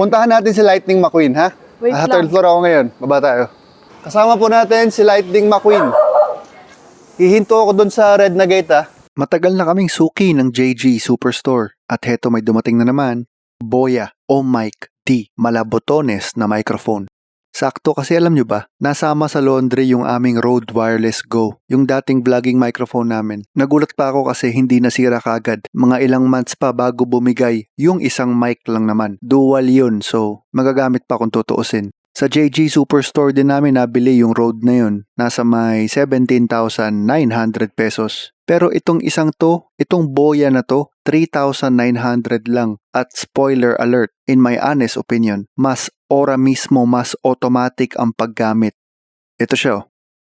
Puntahan natin si Lightning McQueen, ha? Wait ah, lang. third floor ako ngayon. Baba tayo. Kasama po natin si Lightning McQueen. Hihinto ako doon sa red na gate, ha? Matagal na kaming suki ng JG Superstore. At heto may dumating na naman, Boya o Mic D Malabotones na microphone. Sakto kasi alam nyo ba, nasama sa laundry yung aming Rode Wireless Go, yung dating vlogging microphone namin. Nagulat pa ako kasi hindi nasira kagad. Mga ilang months pa bago bumigay, yung isang mic lang naman. Dual yun, so magagamit pa kung tutuusin. Sa JG Superstore din namin nabili yung Rode na yun. Nasa may 17,900 pesos. Pero itong isang to, itong boya na to, 3,900 lang. At spoiler alert, in my honest opinion, mas ora mismo mas automatic ang paggamit. Ito siya. oh.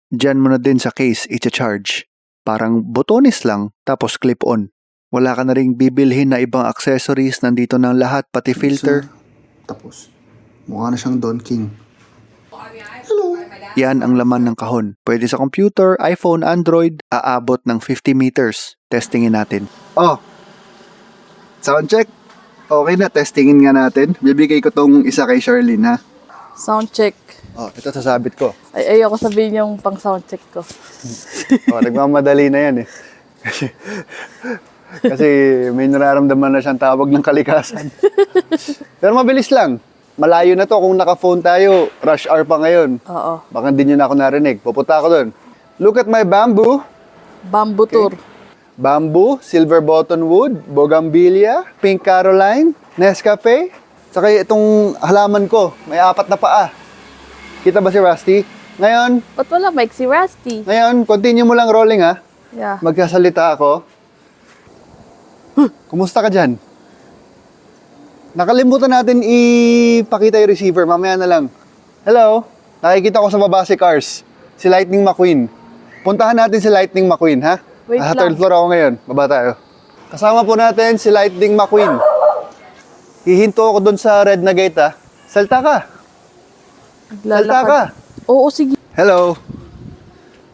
Diyan mo na din sa case i-charge. Parang botones lang, tapos clip-on. Wala ka na ring bibilhin na ibang accessories, nandito ng lahat, pati filter. Tapos, mukha na siyang Don King. Yan ang laman ng kahon. Pwede sa computer, iPhone, Android, aabot ng 50 meters. Testingin natin. Oh, sound check. Okay na, testingin nga natin. Bibigay ko tong isa kay Charlene, ha? Sound check. Oh, ito sasabit ko. Ay, ayoko sabihin yung pang sound check ko. Oh, nagmamadali na yan eh. Kasi, kasi may nararamdaman na siyang tawag ng kalikasan. Pero mabilis lang. Malayo na to kung naka-phone tayo. Rush hour pa ngayon. Oo. Baka hindi nyo na ako narinig. Pupunta ako doon. Look at my bamboo. Bamboo tour. Bamboo, silver button wood, bougainvillea, pink caroline, Nescafe. Saka itong halaman ko, may apat na paa. Kita ba si Rusty? Ngayon, Ba't wala mic si Rusty? ngayon, continue mo lang rolling ha. Yeah. Magkasalita ako. Huh, Kumusta ka dyan? Nakalimutan natin ipakita yung receiver. Mamaya na lang. Hello? Nakikita ko sa baba si Cars. Si Lightning McQueen. Puntahan natin si Lightning McQueen, ha? Wait ah, lang. third floor ako ngayon. Baba tayo. Kasama po natin si Lightning McQueen. Hihinto ako doon sa red na gate, ha? Salta ka. Salta ka. Oo, sige. Hello.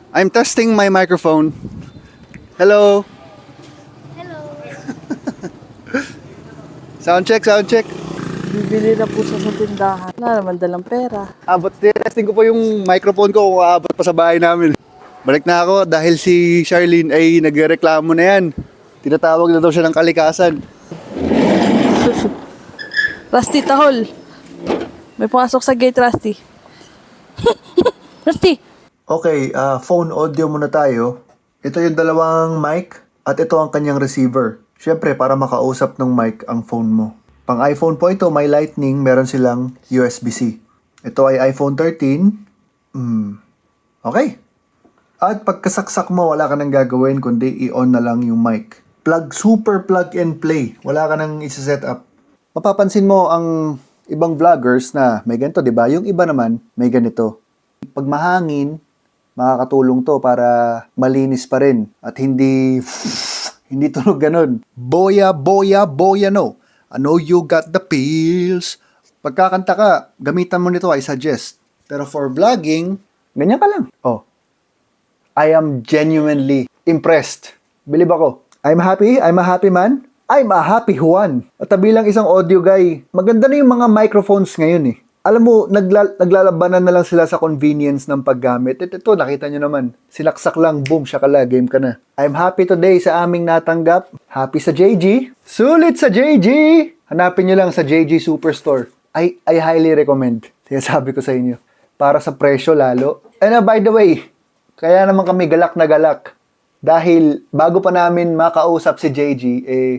I'm testing my microphone. Hello. Hello. sound check, sound check. Bibili na po siya sa tindahan. Wala naman dalang pera. Abot, testing ko po yung microphone ko kung aabot pa sa bahay namin. Balik na ako dahil si Charlene ay nagreklamo na yan. Tinatawag na daw siya ng kalikasan. Rusty, tahol. May pumasok sa gate, Rusty. Rusty! Okay, ah, phone audio muna tayo. Ito yung dalawang mic at ito ang kanyang receiver. Siyempre, para makausap ng mic ang phone mo. Pang iPhone po ito, may lightning, meron silang USB-C. Ito ay iPhone 13. Hmm. Okay. At pagkasaksak mo, wala ka nang gagawin kundi i-on na lang yung mic. Plug, super plug and play. Wala ka nang isa-set up. Mapapansin mo ang ibang vloggers na may ganito, di ba? Yung iba naman, may ganito. Pag mahangin, makakatulong to para malinis pa rin at hindi hindi tunog ganun. Boya, boya, boya no. I know you got the pills. Pagkakanta ka, gamitan mo nito, I suggest. Pero for vlogging, ganyan ka lang. Oh. I am genuinely impressed. Believe ako. I'm happy. I'm a happy man. I'm a happy Juan. At bilang isang audio guy, maganda na yung mga microphones ngayon eh. Alam mo, nagla- naglalabanan na lang sila sa convenience ng paggamit. Ito, ito nakita nyo naman. Sinaksak lang, boom, syakala, game ka na. I'm happy today sa aming natanggap. Happy sa JG. Sulit sa JG! Hanapin nyo lang sa JG Superstore. I, I highly recommend. Sinasabi ko sa inyo. Para sa presyo lalo. And uh, by the way, kaya naman kami galak na galak. Dahil bago pa namin makausap si JG, eh,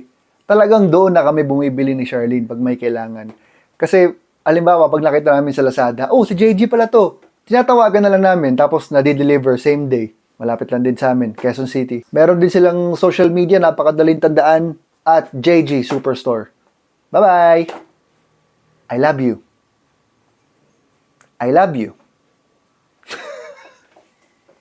talagang doon na kami bumibili ni Charlene pag may kailangan. Kasi, alimbawa, pag nakita namin sa Lazada, oh, si JG pala to. Tinatawagan na lang namin, tapos nadi-deliver same day. Malapit lang din sa amin, Quezon City. Meron din silang social media, napakadaling tandaan, at JG Superstore. Bye-bye! I love you. I love you.